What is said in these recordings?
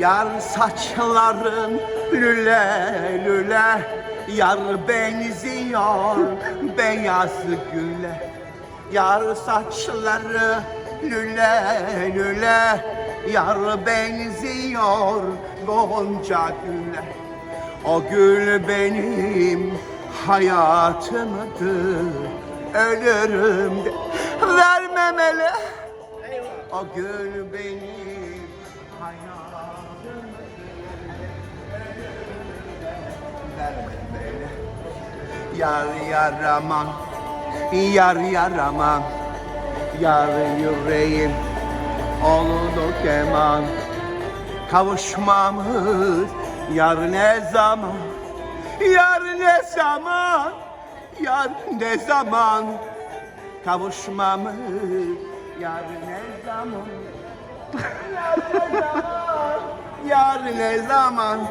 Yar saçların lüle lüle Yar benziyor beyaz güle. Yar saçları lüle lüle Yar benziyor gonca güle. O gül benim hayatımdır Ölürüm de. Vermem ele O gül benim hayatımdır Yar yaraman Yar yaraman Yar yüreğim Oldu keman. Kavuşmamız Yar ne zaman? Yar ne zaman? Yar ne zaman? Kavuşmamız Yar ne zaman? Yar ne zaman Yar ne zaman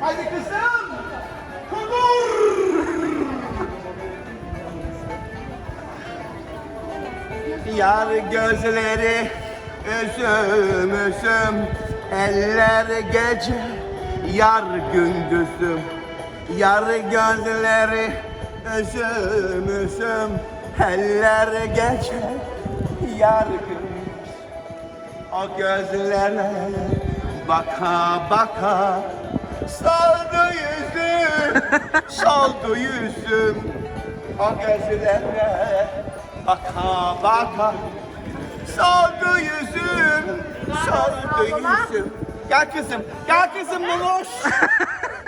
Hadi kızım. Kumur. Yar gözleri üzüm üzüm Eller gece yar gündüzüm Yar gözleri üzüm üzüm Eller gece yar gündüz O gözlere baka baka Soldu yüzüm, soldu yüzüm. O gözlere baka baka Soldu yüzüm, soldu yüzüm. Gel kızım, gel kızım Muluş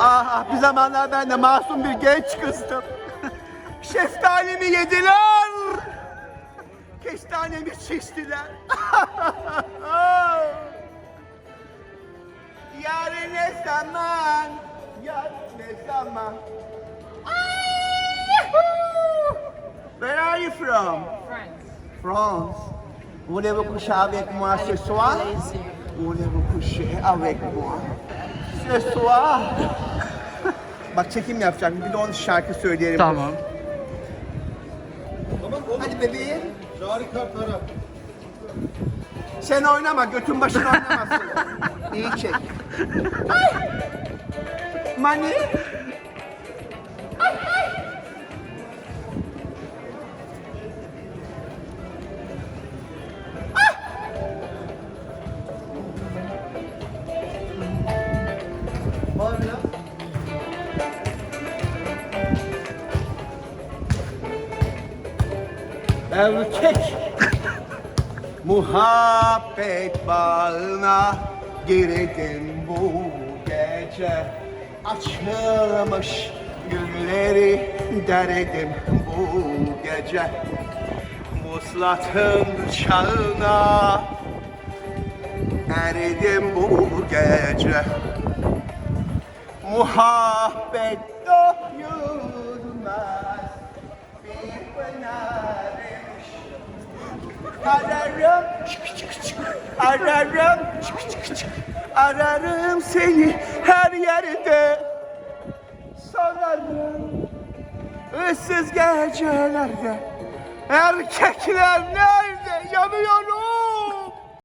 Ah bir zamanlar ben de masum bir genç kızdım. Şeftalimi yediler. Kestanemi çistiler. Yarın ne zaman? Yarın ne zaman? Where are you from? France. Voulez-vous coucher avec moi ce soir? Voulez-vous coucher avec moi? Ce soir. Bak çekim yapacak. Bir de onu şarkı söyleyelim. Tamam. Hadi bebeğim. Cari kartlara. Sen oynama, götün başına oynamasın. İyi çek. Ay! Mani. Erkek. Muhabbet bağına girdim bu gece. Açılmış gülleri derdim bu gece. Muslatın çağına eridim bu gece. Muhabbet doyulmaz Ararım. Ararım. Ararım seni her yerde. Sorarım ıssız gecelerde Erkekler nerede? Yanıyorum